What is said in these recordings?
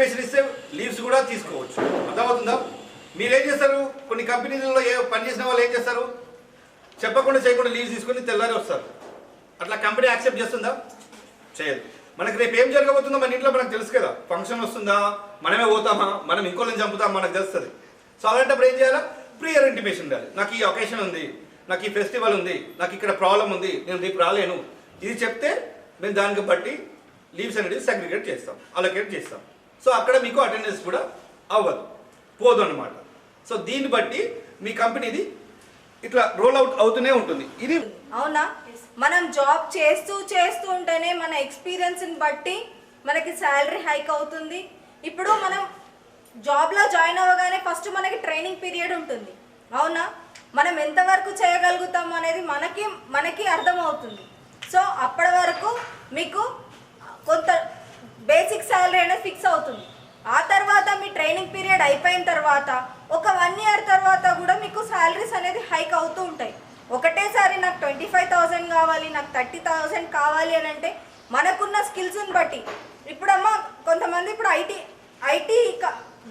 Leaves కూడా తీసుకోవచ్చు. అర్థమవుతుందా? మీరు ఏం చేస్తారు? కొన్ని కంపెనీలలో ఏ పని చేసిన వాళ్ళు ఏం చేస్తారు? చెప్పకుండా చేయకుండా లీవ్స్ తీసుకొని తెల్లారి వస్తారు. అట్లా కంపెనీ యాక్సెప్ట్ చేస్తుందా? చేయదు. మనకి రేపు ఏం జరగబోతుందో మన ఇంట్లో మనకు తెలుసు కదా. ఫంక్షన్ వస్తుందా? మనమే పోతామా? మనం ఇంకోళ్ళని చంపుతామా? మనకు తెలుస్తుంది. సో అలాంటప్పుడు ఏం చేయాలా? ప్రియర్ ఇంటిమేషన్ ఉండాలి. నాకు ఈ ఒకేషన్ ఉంది నాకు ఈ ఫెస్టివల్ ఉంది నాకు ఇక్కడ ప్రాబ్లం ఉంది నేను రేపు రాలేను. ఇది చెప్తే మేము దానికి బట్టి లీవ్స్ అనేది సెగ్రిగేట్ చేస్తాం అలొకేట్ చేస్తాం. సో అక్కడ మీకు అటెండెన్స్ కూడా అవ్వదు. పోదు అనమాట సో దీన్ని బట్టి మీ కంపెనీది ఇట్లా రోల్ అవుట్ అవుతూనే ఉంటుంది. ఇది అవునా? మనం జాబ్ చేస్తూ చేస్తూ ఉంటేనే మన ఎక్స్పీరియన్స్ని బట్టి మనకి శాలరీ హైక్ అవుతుంది. ఇప్పుడు మనం జాబ్లో జాయిన్ అవ్వగానే ఫస్ట్ మనకి ట్రైనింగ్ పీరియడ్ ఉంటుంది. అవునా? మనం ఎంతవరకు చేయగలుగుతాం అనేది మనకి మనకి అర్థమవుతుంది. సో అప్పటి వరకు మీకు కొంత బేసిక్ శాలరీ అనేది ఫిక్స్ అవుతుంది. ఆ తర్వాత మీ ట్రైనింగ్ పీరియడ్ అయిపోయిన తర్వాత ఒక వన్ ఇయర్ తర్వాత కూడా మీకు శాలరీస్ అనేది హైక్ అవుతూ ఉంటాయి. ఒకటేసారి నాకు ట్వంటీ ఫైవ్ థౌసండ్ కావాలి నాకు థర్టీ థౌసండ్ కావాలి అని అంటే మనకున్న స్కిల్స్ని బట్టి. ఇప్పుడమ్మా కొంతమంది ఇప్పుడు ఐటీ ఐటీ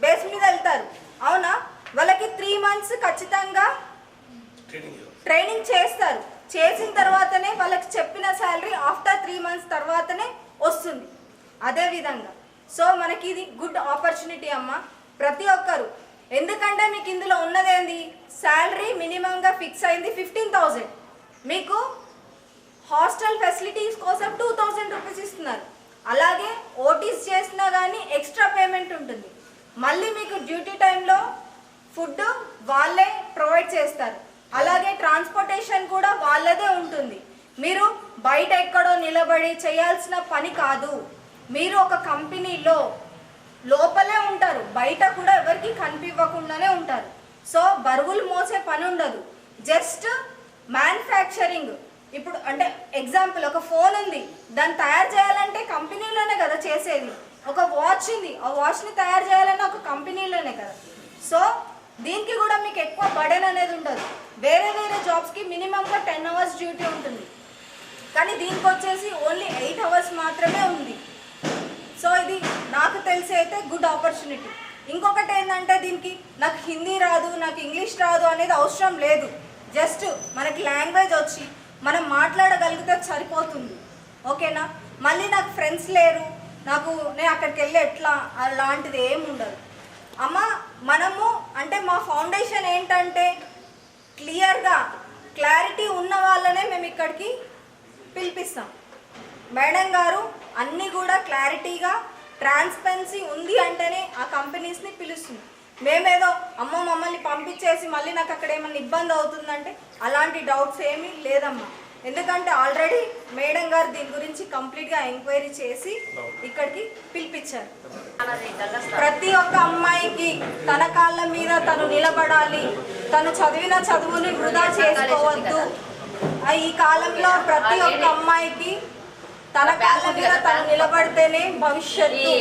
బేస్ మీద వెళ్తారు. అవునా? వాళ్ళకి త్రీ మంత్స్ ఖచ్చితంగా ట్రైనింగ్ చేస్తారు. చేసిన తర్వాతనే వాళ్ళకి చెప్పిన శాలరీ ఆఫ్టర్ త్రీ మంత్స్ తర్వాతనే వస్తుంది. అదే విధంగా సో మనకి ఇది గుడ్ ఆపర్చునిటీ అమ్మ. ప్రతి ఒక్కరు. ఎందుకంటే మీకు ఇందులో ఉన్నదేంది? శాలరీ మినిమంగా ఫిక్స్ అయింది ఫిఫ్టీన్ థౌజండ్. మీకు హాస్టల్ ఫెసిలిటీస్ కోసం టూ థౌజండ్ రూపీస్ ఇస్తున్నారు. అలాగే ఓటీస్ చేసినా కానీ ఎక్స్ట్రా పేమెంట్ ఉంటుంది. మళ్ళీ మీకు డ్యూటీ టైంలో ఫుడ్ వాళ్ళే ప్రొవైడ్ చేస్తారు. అలాగే ట్రాన్స్పోర్టేషన్ కూడా వాళ్ళదే ఉంటుంది. మీరు బయట ఎక్కడో నిలబడి చేయాల్సిన పని కాదు. మీరు ఒక కంపెనీలో లోపలే ఉంటారు. బయట కూడా ఎవరికి కనిపించకుండానే ఉంటారు. సో బరువులు మోసే పని ఉండదు. Just manufacturing. ఇప్పుడు అంటే ఎగ్జాంపుల్ ఒక ఫోన్ ఉంది. దాన్ని తయారు చేయాలంటే కంపెనీలోనే కదా చేసేది. ఒక వాచ్ ఉంది. ఆ వాచ్ని తయారు చేయాలన్నా ఒక కంపెనీలోనే కదా. సో దీనికి కూడా మీకు ఎక్కువ బడెన్ అనేది ఉండదు. వేరే వేరే జాబ్స్కి మినిమంగా టెన్ అవర్స్ డ్యూటీ ఉంటుంది. కానీ దీనికి వచ్చేసి ఓన్లీ ఎయిట్ అవర్స్ మాత్రమే ఉంది. సో ఇది నాకు తెలిసి అయితే గుడ్ ఆపర్చునిటీ ఇంకొకటి ఏంటంటే దీనికి నాకు హిందీ రాదు నాకు ఇంగ్లీష్ రాదు అనేది అవసరం లేదు. జస్ట్ మనకి లాంగ్వేజ్ వచ్చి మనం మాట్లాడగలిగితే సరిపోతుంది. ఓకేనా మళ్ళీ నాకు ఫ్రెండ్స్ లేరు. నాకు నేను అక్కడికి వెళ్ళి ఎట్లా? అలాంటిది ఏమి ఉండదు. అమ్మ మనము అంటే మా ఫౌండేషన్ ఏంటంటే క్లియర్గా క్లారిటీ ఉన్న వాళ్ళనే మేము ఇక్కడికి పిలిపిస్తాం. మేడం గారు అన్నీ కూడా క్లారిటీగా ట్రాన్స్పరెన్సీ ఉంది అంటేనే ఆ కంపెనీస్ని పిలుస్తుంది. మేమేదో అమ్మ మమ్మల్ని పంపించేసి మళ్ళీ నాకు అక్కడ ఏమైనా ఇబ్బంది అవుతుందంటే అలాంటి డౌట్స్ ఏమీ లేదమ్మా. ఎందుకంటే ఆల్రెడీ మేడం గారు దీని గురించి కంప్లీట్గా ఎంక్వైరీ చేసి ఇక్కడికి పిలిపించారు. ప్రతి ఒక్క అమ్మాయికి తన కాళ్ళ మీద తను నిలబడాలి. తను చదివిన చదువుని వృధా చేసుకోవద్దు. ఈ కాలంలో ప్రతి ఒక్క అమ్మాయికి తన కాళ్ళ మీద తను నిలబడితేనే భవిష్యత్తు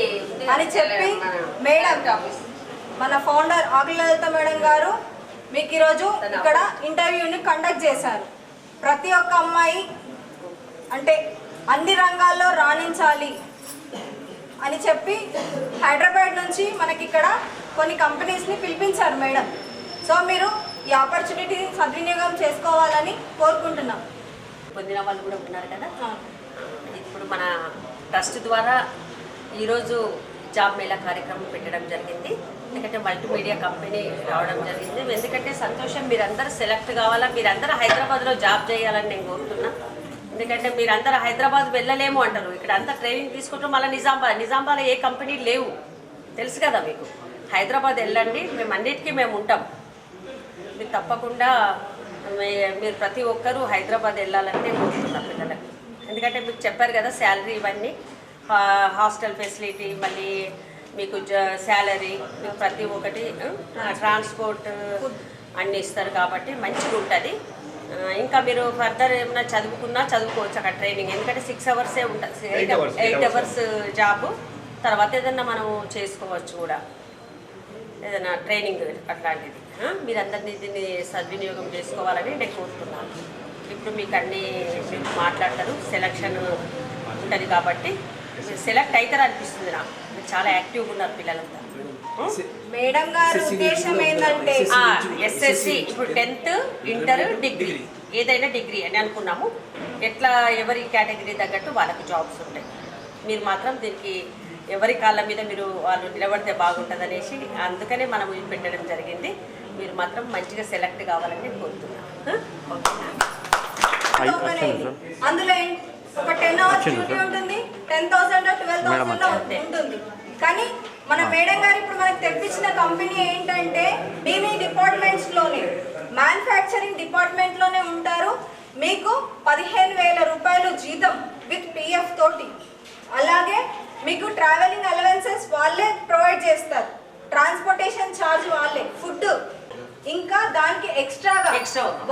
అని చెప్పి మేడం మన ఫౌండర్ ఆకుల లలిత మేడం గారు మీకు ఈరోజు ఇక్కడ ఇంటర్వ్యూని కండక్ట్ చేశారు. ప్రతి ఒక్క అమ్మాయి అంటే అన్ని రంగాల్లో రాణించాలి అని చెప్పి హైదరాబాద్ నుంచి మనకి ఇక్కడ కొన్ని కంపెనీస్ని పిలిపించారు మేడం. సో మీరు ఈ ఆపర్చునిటీ సద్వినియోగం చేసుకోవాలని కోరుకుంటున్నాం. పొందిన వాళ్ళు కూడా ఉన్నారు కదా? ఇప్పుడు మన ట్రస్ట్ ద్వారా ఈరోజు జాబ్ మేళా కార్యక్రమం పెట్టడం జరిగింది. ఎందుకంటే మల్టీమీడియా కంపెనీ రావడం జరిగింది. ఎందుకంటే సంతోషం మీరందరూ సెలెక్ట్ కావాలా? మీరందరూ హైదరాబాద్లో జాబ్ చేయాలని నేను కోరుతున్నా. ఎందుకంటే మీరందరూ హైదరాబాద్ వెళ్ళలేము అంటారు. ఇక్కడ అంతా ట్రైనింగ్ తీసుకుంటూ మళ్ళీ నిజామాబాద్ నిజామాబాద్ ఏ కంపెనీ లేవు. తెలుసు కదా మీకు. హైదరాబాద్ వెళ్ళండి. మేము అన్నిటికీ మేము ఉంటాం. మీరు తప్పకుండా మీరు ప్రతి ఒక్కరూ హైదరాబాద్ వెళ్ళాలని నేను కోరుతున్నాను పిల్లలకి. ఎందుకంటే మీకు చెప్పారు కదా శాలరీ ఇవన్నీ. హాస్టల్ ఫెసిలిటీ మళ్ళీ మీకు జ- శాలరీ మీకు ప్రతి ఒక్కటి ట్రాన్స్పోర్ట్ అన్నీ ఇస్తారు కాబట్టి మంచిగా ఉంటుంది. ఇంకా మీరు ఫర్దర్ ఏమైనా చదువుకున్నా చదువుకోవచ్చు అక్కడ ట్రైనింగ్. ఎందుకంటే సిక్స్ అవర్సే ఉంటుంది ఎయిట్. Hours job. తర్వాత ఏదన్నా మనం చేసుకోవచ్చు కూడా. ఏదైనా ట్రైనింగ్ అట్లాంటిది. మీరందరినీ దీన్ని సద్వినియోగం చేసుకోవాలని నేను కోరుతున్నాను. ఇప్పుడు మీకు అన్ని మీరు మాట్లాడతారు. సెలక్షన్ ఉంటుంది కాబట్టి మీరు సెలెక్ట్ అవుతారు అనిపిస్తుంది నాకు. మీరు చాలా యాక్టివ్గా ఉన్నారు పిల్లలంతా. మేడం గారి ఉద్దేశం ఏంటంటే ఎస్ఎస్సి ఇప్పుడు టెన్త్ ఇంటర్ డిగ్రీ ఏదైనా డిగ్రీ అని అనుకున్నాము. ఎట్లా ఎవరి కేటగిరీ తగ్గట్టు వాళ్ళకి జాబ్స్ ఉంటాయి. మీరు మాత్రం దీనికి ఎవరి కాళ్ళ మీద మీరు వాళ్ళు నిలబడితే బాగుంటుంది అనేసి అందుకనే మనం ఇది పెట్టడం జరిగింది. మీరు మాత్రం మంచిగా సెలెక్ట్ కావాలని కోరుతున్నాను ఓకేనా ఓపెన్ అయింది. అందులో ఒక టెన్ అవర్స్ డ్యూటీ ఉంటుంది టెన్ థౌసండ్ ట్వెల్వ్ థౌసండ్ ఉంటుంది కానీ మన మేడం గారు ఇప్పుడు మనకు తెప్పించిన కంపెనీ ఏంటంటే మీ మీ డిపార్ట్మెంట్స్లోనే మ్యానుఫ్యాక్చరింగ్ డిపార్ట్మెంట్లోనే ఉంటారు. మీకు పదిహేను వేల రూపాయలు జీతం విత్ పిఎఫ్ తోటి. అలాగే మీకు ట్రావెలింగ్ అలవెన్సెస్ వాళ్ళే ప్రొవైడ్ చేస్తారు. ట్రాన్స్పోర్టేషన్ ఛార్జ్ వాళ్ళే. ఫుడ్ ఇంకా దానికి ఎక్స్ట్రాగా.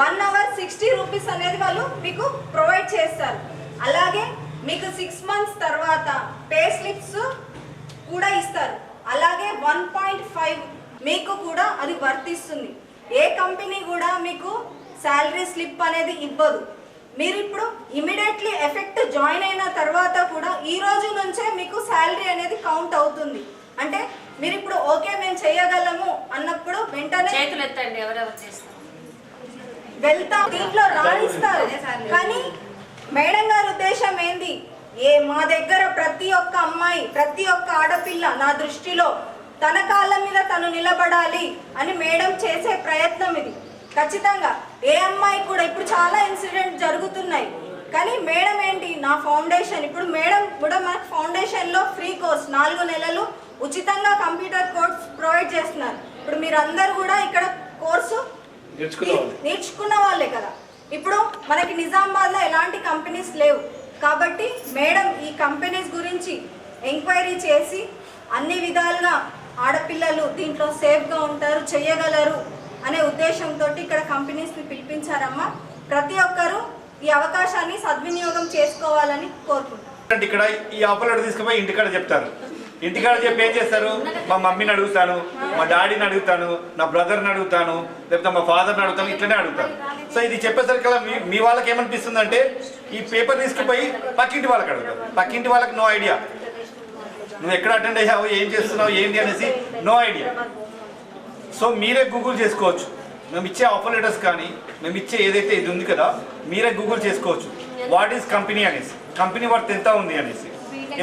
వన్ అవర్ సిక్స్టీ రూపీస్ అనేది వాళ్ళు మీకు ప్రొవైడ్ చేస్తారు. అలాగే మీకు సిక్స్ మంత్స్ తర్వాత పే స్లిప్స్ కూడా ఇస్తారు. అలాగే వన్ పాయింట్ ఫైవ్ మీకు కూడా అది వర్తిస్తుంది. ఏ కంపెనీ కూడా మీకు శాలరీ స్లిప్ అనేది ఇవ్వదు. మీరు ఇప్పుడు ఇమీడియట్లీ ఎఫెక్ట్ జాయిన్ అయిన తర్వాత కూడా ఈ రోజు నుంచే మీకు శాలరీ అనేది కౌంట్ అవుతుంది. అంటే మీరు ఇప్పుడు ఓకే మేము చేయగలము అన్నప్పుడు వెంటనే చేతులు ఎత్తండి ఎవరెవరు చేస్తారు? వెళ్తాం దీంట్లో రాణిస్తారు. కానీ మేడం గారి ఉద్దేశం ఏంది? ఏ మా దగ్గర ప్రతి ఒక్క అమ్మాయి ప్రతి ఒక్క ఆడపిల్ల నా దృష్టిలో తన కాళ్ళ మీద తను నిలబడాలి అని మేడం చేసే ప్రయత్నం ఇది. ఖచ్చితంగా. ఏ అమ్మాయి కూడా ఇప్పుడు చాలా ఇన్సిడెంట్ జరుగుతున్నాయి. కానీ మేడం ఏంటి నా ఫౌండేషన్ ఇప్పుడు మేడం కూడా మనకు ఫౌండేషన్లో ఫ్రీ కోర్స్ నాలుగు నెలలు ఉచితంగా కంప్యూటర్ కోర్స్ ప్రొవైడ్ చేస్తున్నారు. ఇప్పుడు మీరందరూ కూడా ఇక్కడ కోర్సు నేర్చుకున్న వాళ్ళు. కదా. ఇప్పుడు మనకి నిజామాబాద్లో ఎలాంటి కంపెనీస్ లేవు. కాబట్టి మేడం ఈ కంపెనీస్ గురించి ఎంక్వైరీ చేసి అన్ని విధాలుగా ఆడపిల్లలు దీంట్లో సేఫ్గా ఉంటారు చేయగలరు అనే ఉద్దేశంతో ఇక్కడ కంపెనీస్ని పిలిపించారమ్మా. ప్రతి ఒక్కరూ ఈ అవకాశాన్ని సద్వినియోగం చేసుకోవాలని కోరుకుంటున్నాను ఇక్కడ ఈ ఆఫర్ తీసుకుపోయి ఇంటికాడ చెప్తారు. ఇంటికాడ చెప్పి ఏం చేస్తారు? మా మమ్మీని అడుగుతాను మా డాడీని అడుగుతాను నా బ్రదర్ని అడుగుతాను లేకపోతే మా ఫాదర్ని అడుగుతాను ఇట్లనే అడుగుతాను సో ఇది చెప్పేసరికి మీ మీ వాళ్ళకి ఏమనిపిస్తుంది అంటే ఈ పేపర్ తీసుకుపోయి పక్కింటి వాళ్ళకి అడుగుతారు పక్కింటి వాళ్ళకి నో ఐడియా నువ్వు ఎక్కడ అటెండ్ అయ్యావు ఏం చేస్తున్నావు ఏంటి అనేసి నో ఐడియా సో మీరే గూగుల్ చేసుకోవచ్చు. మేము ఇచ్చే ఆఫర్ లెటర్స్ కానీ మేము ఇచ్చే ఏదైతే ఇది ఉంది కదా మీరే గూగుల్ చేసుకోవచ్చు. వాట్ ఈస్ కంపెనీ అనేసి. కంపెనీ వర్త్ ఎంత ఉంది అనేసి.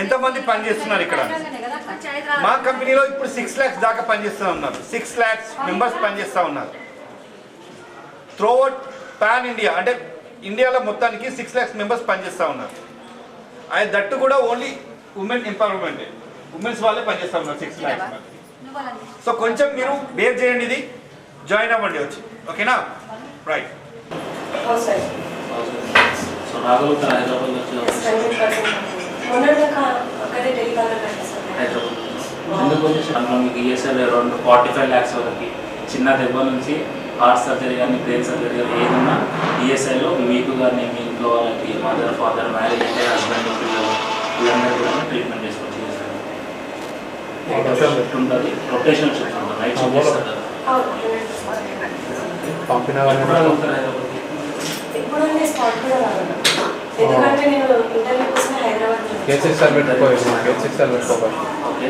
ఎంతమంది పని చేస్తున్నారు ఇక్కడ. మా కంపెనీలో ఇప్పుడు సిక్స్ ల్యాక్స్ దాకా పనిచేస్తూ ఉన్నారు. సిక్స్ ల్యాక్స్ మెంబర్స్ పనిచేస్తూ ఉన్నారు. త్రోఅవుట్ పాన్ ఇండియా అంటే ఇండియాలో మొత్తానికి సిక్స్ ల్యాక్స్ మెంబర్స్ పనిచేస్తూ ఉన్నారు. అది దట్టు కూడా ఓన్లీ ఉమెన్ ఎంపవర్మెంట్ ఉమెన్స్ వాళ్ళే పనిచేస్తూ ఉన్నారు సిక్స్ ల్యాక్స్ సో కొంచెం మీరు బేర్ చేయండి ఇది. జాయిన్ అవ్వండి వచ్చి. ఓకేనా? Right around forty five lakhs వరకు చిన్న దెబ్బ నుంచి హార్ట్ సర్జరీ కానీ బ్రెయిన్ సర్జరీ కానీ ఏదన్నా ఈఎస్ఐలో మీకు కానీ మీ ఇంట్లో వాళ్ళకి మదర్ ఫాదర్ మ్యారేజ్ అంటే హస్బెండ్ పిల్లలు వీళ్ళందరూ కూడా ట్రీట్మెంట్ చేసుకోవచ్చు షిఫ్ట్ ఉంటుంది రొటేషనల్ షిఫ్ట్ ఉంటుంది నైట్ షిఫ్ట్ చేస్తారు పంపిన ఎప్పుడు రాగలుగుతారు హైదరాబాద్కి ఇప్పుడు నేను స్పాట్ కూడా రాగలను ఎందుకంటే నేను ఇంటర్వ్యూ కోసం హైదరాబాద్ కేసెస్ సార్ పెట్టుకోవచ్చు కేసెస్ సార్ పెట్టుకోవచ్చు ఓకే.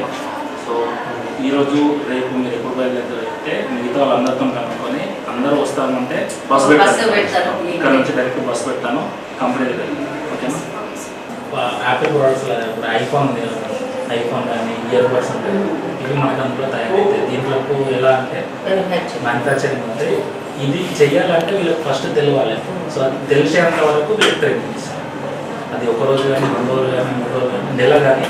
సో ఈరోజు రేపు మీరు ఎప్పుడు బయలుదేరుతారు అయితే మిగతా వాళ్ళందరితో కనుక్కొని అందరూ వస్తామంటే బస్ బస్సు పెడతాను. ఇక్కడ నుంచి డైరెక్ట్ బస్ పెడతాను. కంపెనీ దగ్గర ఓకేనా? యాపిల్ ప్రొడక్ట్స్ ఇప్పుడు ఐఫోన్ ఐఫోన్ కానీ ఇయర్ బడ్స్ ఉంటాయి. ఇవి మనకు అందులో తయారైతాయి దీంట్లోకి ఎలా అంటే మ్యానుఫ్యాక్చరింగ్ ఉంది. ఇది చెయ్యాలంటే వీళ్ళకి ఫస్ట్ తెలియాలి సో అది తెలిసేంత వరకు వీళ్ళకి ట్రైనింగ్ ఇస్తారు. అది ఒక రోజు కానీ రెండు రోజులు కానీ మూడు రోజులు కానీ నెల కానీ.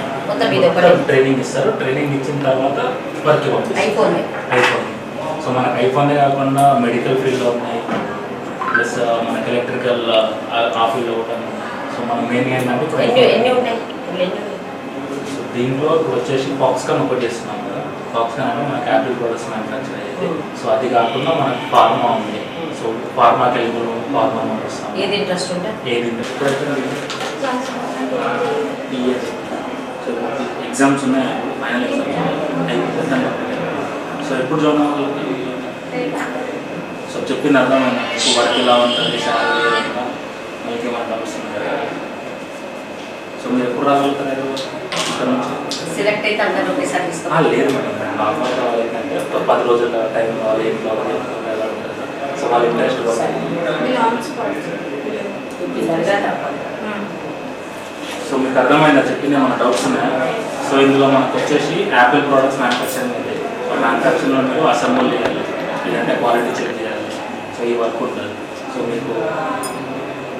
ట్రైనింగ్ ఇస్తారు. ట్రైనింగ్ ఇచ్చిన తర్వాత వర్క్ ఐఫోన్. ఐఫోన్. సో మనకు ఐఫోనే కాకుండా మెడికల్ ఫీల్డ్లో ఉన్నాయి. ప్లస్ మనకి ఎలక్ట్రికల్ ఆ ఫీల్డ్లో కూడా సో మన మెయిన్ ఏంటంటే ఇప్పుడు దీంట్లో ఇప్పుడు వచ్చేసి ఫాక్స్కాన్ ఒకటి చేస్తున్నాం కదా ఫాక్స్కాన్ అంటే మనకి యాపిల్ ప్రొడక్ట్స్ మ్యానుఫ్యాక్చర్ అయ్యేది. సో అది కాకుండా మనకి ఫార్మా ఉంది. సో ఫార్మాకి వెళ్ళి ఫార్మా వస్తాం ఏది ఇంట్రెస్ట్ ఉంటే? ఏది ఇయర్ సో ఎగ్జామ్స్ ఉన్నాయి. ఫైనల్ ఎగ్జామ్స్ సో ఎప్పుడు జాయిన్ అవ్వాలి సో చెప్పింది అర్థమైంది ఇప్పుడు వర్క్ ఎలా ఉంటుంది? శాలరీ మీకు ఏమైనా వస్తుంది సో మీరు ఎప్పుడు రాగలుగుతారు? ఇక్కడ నుంచి? సెలెక్ట్ అయితే అందరూ ఒకేసారి ఆ, తీసుకోవాలి లేదు మేడం. నార్మల్గా వాళ్ళకి అంటే ఒక పది రోజుల టైం కావాలి ఏం కావాలి ఏం కావాలి అలా ఉంటుంది సార్. సో వాళ్ళ ఇంట్రెస్ట్ తప్పదు సో మీకు అర్థమైందా? చెప్పింది ఏమైనా డౌట్స్ ఉన్నాయా? సో ఇందులో మనకు వచ్చేసి యాపిల్ ప్రోడక్ట్స్ మ్యానుఫ్యాక్చరింగ్ ఉంది సో మ్యానుఫ్యాక్చరింగ్లో మీరు అసెంబుల్ చేయాలి. లేదంటే క్వాలిటీ చెక్ చేయాలి. సో ఈ వర్క్ ఉంటుంది. సో మీకు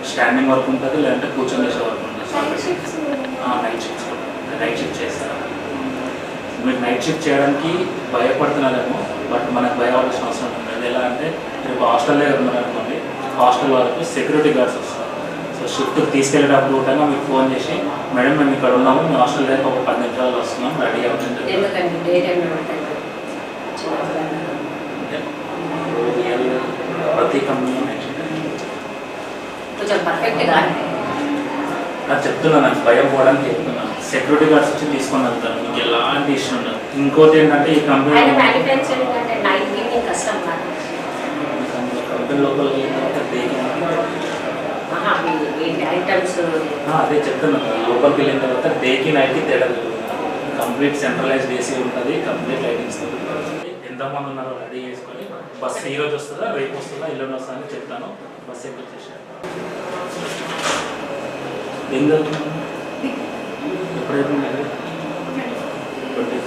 స్టాండింగ్ వర్క్ ఉంటుంది లేదంటే కూర్చొని చేసే వర్క్ ఉంటుంది. నైట్ షిఫ్ట్స్ నైట్ షిఫ్ట్ చేస్తారు. మీరు నైట్ షిఫ్ట్ చేయడానికి భయపడుతున్నారేమో బట్ మనకు భయపడాల్సిన అవసరం లేదు అది ఎలా అంటే రేపు హాస్టల్ దగ్గర ఉన్నారనుకోండి హాస్టల్ వరకు సెక్యూరిటీ గార్డ్స్ వస్తారు. సో షిఫ్ట్ తీసుకెళ్ళేటప్పుడు కూడా మీకు ఫోన్ చేసి మేడం మేము ఇక్కడ ఉన్నాము మీ హాస్టల్ దగ్గర ఒక పది నిమిషాలు వస్తున్నాం రెడీ అవుతుంది. ప్రతి షిఫ్ట్ కొంచెం పర్ఫెక్ట్గా నాకు చెప్తున్నాను నాకు భయం పోవడానికి చెప్తున్నాను సెక్యూరిటీ గార్డ్స్ వచ్చి తీసుకొని వెళ్తారు. మీకు ఎలాంటి ఇష్యూ ఉండదు. ఇంకోటి ఏంటంటే ఈ కంపెనీ లోపలికి అదే చెప్తున్నాను లోపలికి వెళ్ళిన తర్వాత డేకి నైట్కి తేడా కంప్లీట్ సెంట్రలైజ్డ్ ఏసీ ఉంటుంది కంప్లీట్ లైటింగ్స్ ఎంతమంది ఉన్నారో రెడీ చేసుకొని బస్ ఈ రోజు వస్తుందా రేపు వస్తుందా ఎల్లుండి వస్తుందా అని చెప్తాను. బస్ ఎప్పుడు వచ్చేసాను ఏం జరుగుతుంది ఎప్పుడైతే ట్వంటీ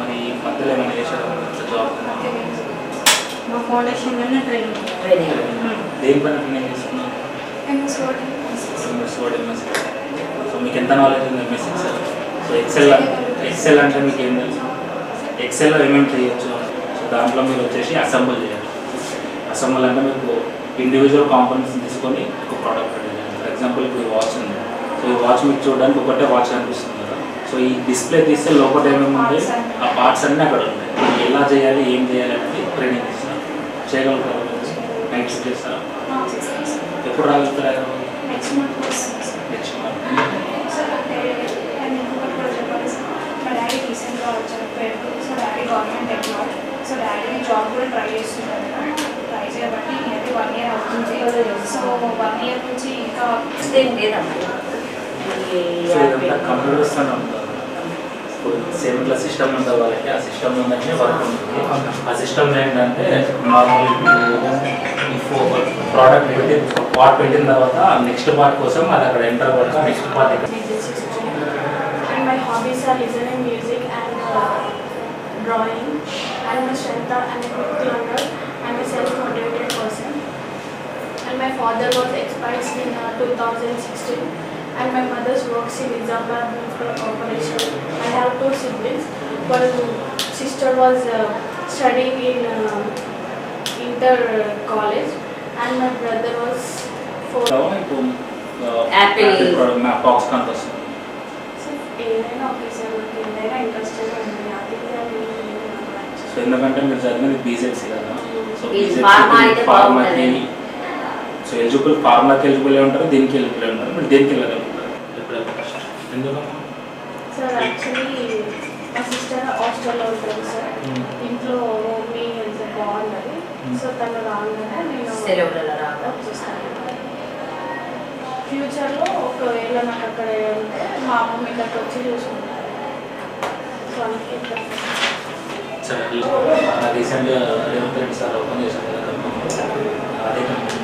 మరి మధ్యలో ఏమైనా చేశారా? జాబ్ మా ఫౌండేషన్లోనే ట్రైనింగ్. ట్రైనింగ్. దేని పైన ట్రైనింగ్ చేస్తున్నాను ఎంఎస్ వర్డ్ ఎంఎస్ సో మీకు ఎంత నాలెడ్జ్ ఉంది MS Excel so Excel Excel అంటే మీకు ఏం తెలుసు? ఎక్సెల్లో ఏమేమి చేయొచ్చు? సో దాంట్లో మీరు వచ్చేసి అసెంబుల్ చేయాలి. అసెంబుల్ అంటే మీకు ఇండివిజువల్ కాంపోనెంట్స్ తీసుకొని ఒక ప్రోడక్ట్ ఫర్ ఎగ్జాంపుల్ ఇప్పుడు వాచ్ ఉంది. సో ఈ వాచ్ మీకు చూడడానికి ఒకటే వాచ్ కనిపిస్తుంది కదా. సో ఈ డిస్ప్లే తీస్తే లోపల ఏమేమి ఆ పార్ట్స్ అన్నీ అక్కడ ఉంటాయి. మీకు ఎలా చేయాలి ఏం చేయాలి అనేది ట్రైనింగ్ ఇస్తారు. చేయగలుగుతారు నైట్ షిఫ్ట్ చేస్తారా? ఎప్పుడు రాగలుగుతారు? సో డాడీ జాబ్ కూడా ట్రై చేస్తున్నారు ట్రై చేయబట్టి అది వన్ ఇయర్ అవుతుంది. సో వన్ ఇయర్ నుంచి ఇంకా ఇదేం ఇప్పుడు సేమ్ ఇట్లా సిస్టమ్ ఉంటుంది వాళ్ళకి ఆ సిస్టమ్ ఉందంటే వర్క్ ఉంటుంది ఆ సిస్టమ్ ఏంటంటే నార్మల్ ప్రోడక్ట్ పెట్టి పార్ట్ పెట్టిన తర్వాత నెక్స్ట్ పార్ట్ కోసం అది అక్కడ ఎంటర్ కొడతా next part my hobbies are listening music and uh, drawing. I'm a strength and a quick learner. I'm a self-motivated person. And my father was expired in uh, 2016. And my mother works in Nizamabad Municipal Corporation. I have two siblings. One sister was uh, studying in uh, inter college, and my brother was four. ఇప్పుడు Apple. Box కంత వస్తుంది so ఏదైనా okay sir నాకు ఏదైనా interested ఉంది అది ఇది అని ఏం లేదు నాకు నచ్చదు. సో ఎందుకంటే మీరు చదివింది బీజెడ్సీ కదా సో ఈ BZC so eligible ఫార్మాకి ఎలిజిబుల్ ఉంటారు దీనికి ఎలిజిబుల్ ఉంటారు మీరు దేనికి వెళ్ళగలుగుతారు? ఫస్ట్ ఎందుకమ్మా సార్ యాక్చువల్లీ మా సిస్టర్ హాస్టల్లో ఉంటుంది సార్ ఇంట్లో మమ్మీ హెల్త్ బాగున్నది సో తను రాగానే నేను సెలవులలో రావడం. వచ్చేస్తాను ఫ్యూచర్లో ఒకవేళ నాకు అక్కడ ఉంటే మా అమ్మ ఇక్కడికి వచ్చి చూసుకుంటాను సో అందుకే ఇట్లా సరే రీసెంట్గా రేవంత్ రెడ్డి సార్ ఓపెన్ చేశారు కదా కంపెనీ అదే company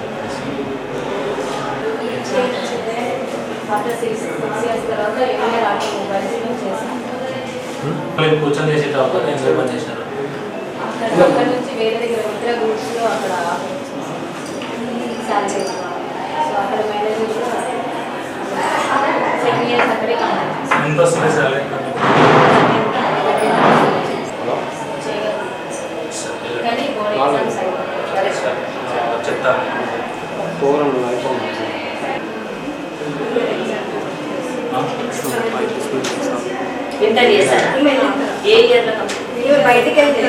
after six six years తర్వాత ఎంఏ రాకి పరిశీలన చేశాను కూర్చొని చేసేటప్పుడు నేను చేశారు అక్కడ అక్కడ నుంచి వేరే దగ్గర ఇతర గ్రూప్స్లో అక్కడ శాలరీ సో అక్కడ మేనేజర్ సెవెన్ ఇయర్స్ అక్కడే కంప్లీట్ చేశాను ఎంత వస్తుంది సార్ చేయగలను కానీ బోర్డ్ ఎగ్జామ్స్ అయిపోయి చెప్తాను ప్రోగ్రామ్ ఐఫోన్ ఇంటర్ చేశారా ఏ ఇయర్లో కంప్లీట్ ఇవి బయటికి వెళ్తే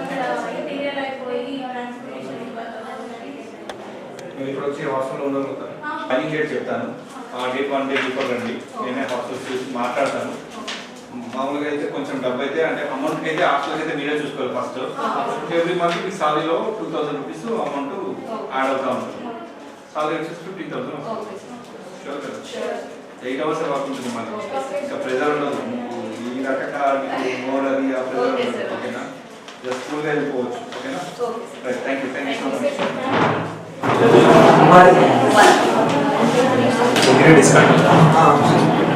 అక్కడ ఇంటీరియర్ అయిపోయి ట్రాన్స్పోర్టేషన్ మేము ఇప్పుడు వచ్చి హాస్టల్లో ఉండగలుగుతాను జాయినింగ్ డేట్ చెప్తాను ఆ డేట్ వన్ డే బిఫోర్ రండి నేనే హాస్టల్ చూసి మామూలుగా అయితే కొంచెం డబ్బు అయితే అంటే అమౌంట్కి అయితే హాస్టల్కి అయితే మీరే చూసుకోవాలి ఫస్ట్ ఎవ్రీ మంత్ మీ సాలీలో two thousand rupees amount add అవుతా ఉంటుంది. సాలరీ వచ్చేసి ఫిఫ్టీన్ థౌసండ్ షూర్ కదా? ఎయిట్ అవర్స్ వర్క్ ఉంటుంది మనకి. ఇంకా ప్రెజర్ ఉండదు. మీకు ఈ రకంగా మీకు మోర్ అది ఆ ప్రెజర్ ఉండదు. ఓకేనా జస్ట్ కూల్గా వెళ్ళిపోవచ్చు. ఓకేనా okay right thank you thank you so much discount?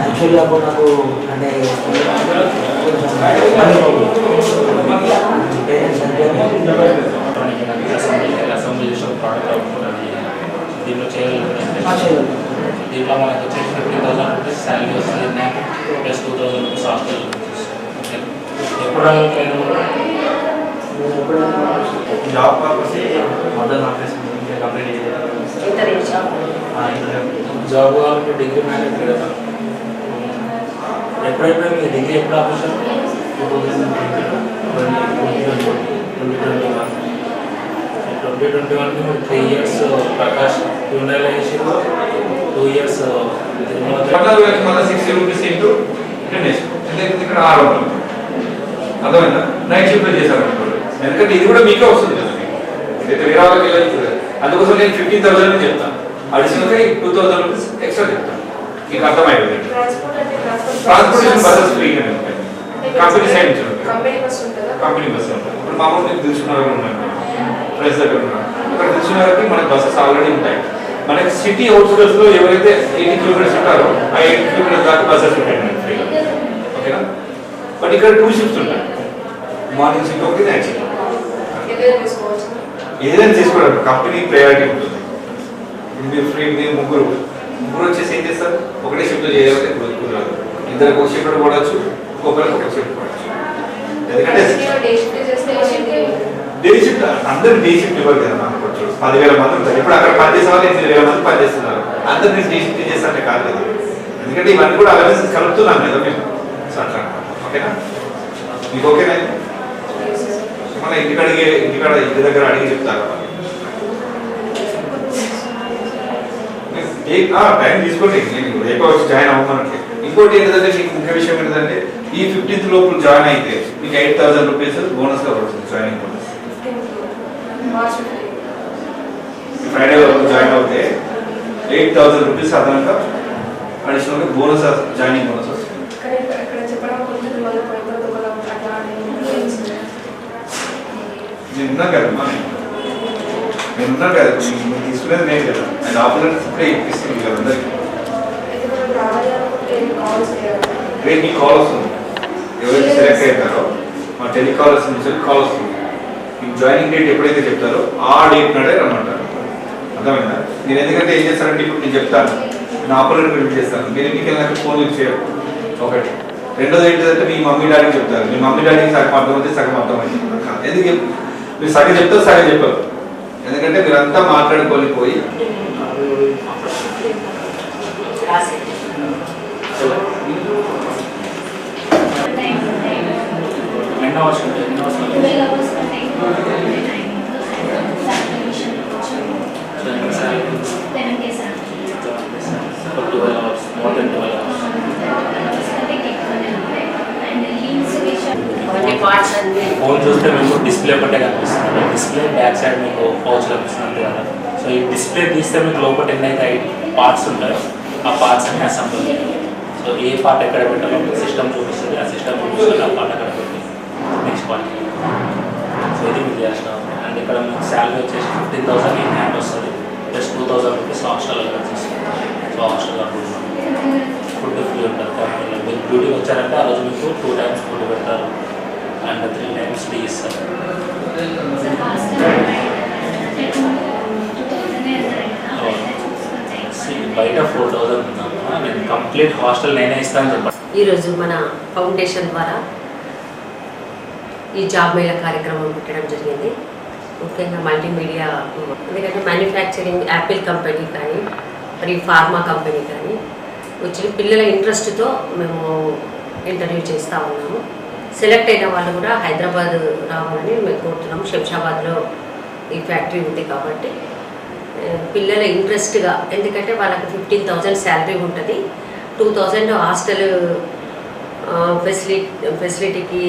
యాక్చువల్గా అప్పుడు నాకు అంటే అవుట్పుట్ అది దీంట్లో మనకి వచ్చేసి ఫిఫ్టీ థౌసండ్ రూపీస్ శాలరీ వస్తుంది నాకు plus two thousand rupees hostel ఎప్పుడు జాబ్ పర్పస్ మొదలు ఆఫీస్ కంప్లీట్ చేయాలి జాబ్ కావాలంటే డిగ్రీ మ్యాండేటరీ కదా. ఎప్పుడైతే మీ డిగ్రీ ఎప్పుడు ఆపేశారు ట్వంటీ ట్వంటీ వన్ మీరు త్రీ ఇయర్స్ ప్రకాష్ హ్యూండాలో చేసి టూ ఇయర్స్ మళ్ళీ సిక్స్టీ రూపీస్ ఇంటూ టెన్ ఇక్కడ ఆరు అర్థమైందా నైట్ షిఫ్ట్ చేశారు ఎందుకంటే ఇది కూడా మీకే వస్తుంది కదా మీకు. వేరే వాళ్ళకి వెళ్ళదు అందుకోసం నేను ఫిఫ్టీన్ థౌసండ్ చెప్తాను అడిషనల్గా టూ థౌసండ్ రూపీస్ ఎక్స్ట్రా చెప్తాను మీకు అర్థమైంది. ట్రాన్స్పోర్టేషన్ బస్సెస్ ఫ్రీగా కంపెనీ సైడ్ నుంచి కంపెనీ బస్ ఉంటుందా? కంపెనీ బస్సు ఉంటుంది? ఇప్పుడు మామూలు మీకు ఉన్నాయి ప్రెస్ దగ్గర ఉన్నారు అక్కడ దిల్సునగర్కి మనకి బస్సెస్ ఆల్రెడీ ఉంటాయి. మనకి సిటీ అవుట్స్కర్ట్స్లో ఎవరైతే ఎయిటీ కిలోమీటర్స్ ఉంటారో ఆ ఎయిటీ కిలోమీటర్స్ దాకా బస్సెస్ ఉంటాయి మనకి ఫ్రీగా ఓకేనా బట్ ఇక్కడ టూ షిఫ్ట్స్ ఉంటాయి. మార్నింగ్ షిఫ్ట్ ఒకటి నైట్ షిఫ్ట్ ఏదైనా తీసుకోవచ్చు. ఏదైనా తీసుకోవడం. కంపెనీ ప్రయారిటీ ఉంటుంది. మీరు ఫ్రీ మీరు ముగ్గురు. ముగ్గురు వచ్చేసి ఏం చేస్తారు? ఒకటే షిఫ్ట్ చేయాలంటే కుదరదు ఇద్దరికి ఒక షిఫ్ట్ పడవచ్చు ఒక్కొక్కరికి ఒక షిఫ్ట్ పడవచ్చు ఎందుకంటే డే షిఫ్ట్ అందరు డే షిఫ్ట్ ఇవ్వరు కదా పదివేల మంది ఉంటారు. ఇప్పుడు అక్కడ పనిచేసే వాళ్ళు ఎనిమిది వేల మంది పనిచేస్తున్నారు అందరు నేను డే షిఫ్ట్ చేస్తానంటే కాదు కదా. ఎందుకంటే ఇవన్నీ కూడా అవేర్నెస్ కలుపుతున్నాను కదా మేము. సో అట్లా. ఓకేనా? మీకు ఓకేనా? మన ఇంటికి అడిగే ఇంటికాడ ఇంటి దగ్గర అడిగి చెప్తారు ఏ టైం తీసుకోండి. నేను రేపు వచ్చి జాయిన్ అవ్వమనంటే ఇంకోటి ఏంటంటే మీకు ముఖ్య విషయం ఏంటంటే ఈ ఫిఫ్టీన్త్ లోపు జాయిన్ అయితే మీకు ఎయిట్ థౌసండ్ రూపీస్ బోనస్గా పడుతుంది జాయినింగ్ బోనస్ ఫ్రైడే వరకు జాయిన్ అవుతే ఎయిట్ థౌసండ్ రూపీస్ అదనంగా అడిషనల్గా బోనస్ జాయినింగ్ బోనస్ వస్తుంది. కానీ ఇక్కడ నేను ఉన్నా కదా మీకు మీకు తీసుకునేది నేను కదా. అండ్ ఆపరేటర్స్ ఇప్పుడే ఇప్పిస్తుంది కదా అందరికి. రేపు మీకు కాల్ వస్తుంది ఎవరైతే సెలెక్ట్ అవుతారో మా టెలికాలర్స్ నుంచి కాల్ వస్తుంది మీకు జాయినింగ్ డేట్ ఎప్పుడైతే చెప్తారో ఆ డేట్ నాడే రమ్మంటారు. అర్థమైందా? నేను ఎందుకంటే ఏం చేస్తానంటే ఇప్పుడు నేను చెప్తాను. నేను ఆపరేటర్ గురించి చేస్తాను. మీరు ఇంటికి వెళ్ళినాక ఫోన్ చేయరు. ఒకటి. రెండోది ఏంటంటే మీ మమ్మీ డాడీకి చెప్తారు. మీ మమ్మీ డాడీకి సగం అర్థమైతే సగం అర్థమైంది. ఎందుకు మీరు సగం చెప్తారు సగం చెప్పరు. ఎందుకంటే మీరంతా మాట్లాడుకొని పోయి ఎన్నో వర్షం ఎన్నో వర్షం twelve hours eleven days twelve hours more than twelve hours and leaves విషయం అవన్నీ పార్ట్స్ అన్ని ఫోన్ చూస్తే మీకు డిస్ప్లే ఒకటే కనిపిస్తుంది డిస్ప్లే బ్యాక్ సైడ్ మీకు పౌచ్ కనిపిస్తుంది కదా సో ఈ డిస్ప్లే తీస్తే మీకు లోపల ఎన్నైతే పార్ట్స్ ఉంటాయో ఆ అసెంబ్లీ సో ఏ పార్ట్ ఎక్కడ పెట్టాలో సిస్టమ్ చూపిస్తుంది. ఆ సిస్టమ్ చూపిస్తుంది ఆ పార్ట్ అక్కడ పెట్టి నెక్స్ట్ పాయింట్ సో ఇది మీరు చేస్తాం. అండ్ ఇక్కడ మీకు శాలరీ వచ్చేసి ఫిఫ్టీన్ థౌసండ్ ఇన్ హ్యాండ్ వస్తుంది. Plus two thousand rupees hostel వచ్చేస్తుంది సో హాస్టల్ అనుకుంటున్నాం ఫుడ్ ఫ్రీ ఉంటుంది కంపెనీలో మీరు డ్యూటీ వచ్చారంటే ఆ రోజు మీకు టూ టైమ్స్ ఫుడ్ పెడతారు. అండ్ త్రీ టైమ్స్ టీ ఇస్తారు. బయట ఫోర్ థౌసండ్ నేను కంప్లీట్ హాస్టల్ నేనే ఇస్తాను చెప్పండి. ఈరోజు మన ఫౌండేషన్ ద్వారా ఈ జాబ్ మేళ కార్యక్రమం పెట్టడం జరిగింది. ముఖ్యంగా మల్టీమీడియా ఎందుకంటే మ్యానుఫ్యాక్చరింగ్ యాపిల్ కంపెనీ కానీ మరి ఫార్మా కంపెనీ కానీ వచ్చిన పిల్లల ఇంట్రెస్ట్తో మేము ఇంటర్వ్యూ చేస్తూ ఉన్నాము. సెలెక్ట్ అయిన వాళ్ళు కూడా హైదరాబాద్ రావాలని మేము కోరుతున్నాము. శంషాబాద్లో ఈ ఫ్యాక్టరీ ఉంది కాబట్టి. పిల్లల ఇంట్రెస్ట్గా ఎందుకంటే వాళ్ళకి ఫిఫ్టీన్ థౌజండ్ శాలరీ ఉంటుంది. టూ థౌజండ్ హాస్టల్ ఫెసిలిటీ ఫెసిలిటీకి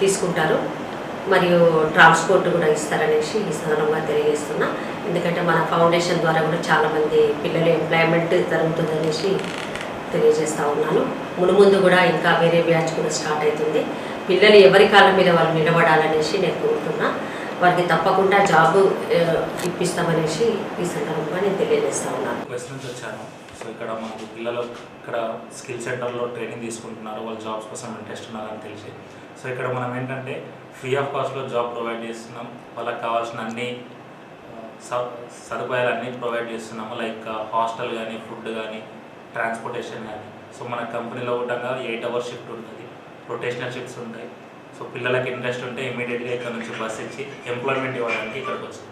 తీసుకుంటారు. మరియు ట్రాన్స్పోర్ట్ కూడా ఇస్తారనేసి ఈ సందర్భంగా తెలియజేస్తున్నా. ఎందుకంటే మన ఫౌండేషన్ ద్వారా కూడా చాలామంది పిల్లలు ఎంప్లాయ్మెంట్ జరుగుతుందనేసి తెలియజేస్తూ ఉన్నాను. మునుముందు కూడా ఇంకా వేరే బ్యాచ్ కూడా స్టార్ట్ అవుతుంది. పిల్లలు ఎవరి కాళ్ళ మీద వాళ్ళు నిలబడాలనేసి నేను కోరుతున్నా. వారికి తప్పకుండా జాబ్ ఇప్పిస్తామనేసి ఈ సందర్భంగా నేను తెలియజేస్తా ఉన్నాను వెస్ట్ నుంచి వచ్చాను. సో ఇక్కడ మనకు పిల్లలు ఇక్కడ స్కిల్ సెంటర్లో ట్రైనింగ్ తీసుకుంటున్నారు. వాళ్ళు జాబ్స్ కోసం ఇంట్రెస్ట్ ఉన్నారని తెలిసి. సో ఇక్కడ మనం ఏంటంటే ఫ్రీ ఆఫ్ కాస్ట్లో జాబ్ ప్రొవైడ్ చేస్తున్నాం. వాళ్ళకి కావాల్సిన అన్ని సదుపాయాలన్నీ ప్రొవైడ్ చేస్తున్నాము. లైక్ హాస్టల్ కానీ ఫుడ్ కానీ ట్రాన్స్పోర్టేషన్ కానీ సో మన కంపెనీలో కూడా ఎయిట్ అవర్స్ షిఫ్ట్ ఉంటుంది. రొటేషనల్ షిఫ్ట్స్ ఉంటాయి. సో పిల్లలకి ఇంట్రెస్ట్ ఉంటే ఇమీడియట్గా ఇక్కడ నుంచి బస్ ఇచ్చి ఎంప్లాయ్మెంట్ ఇవ్వడానికి ఇక్కడికి వచ్చాం.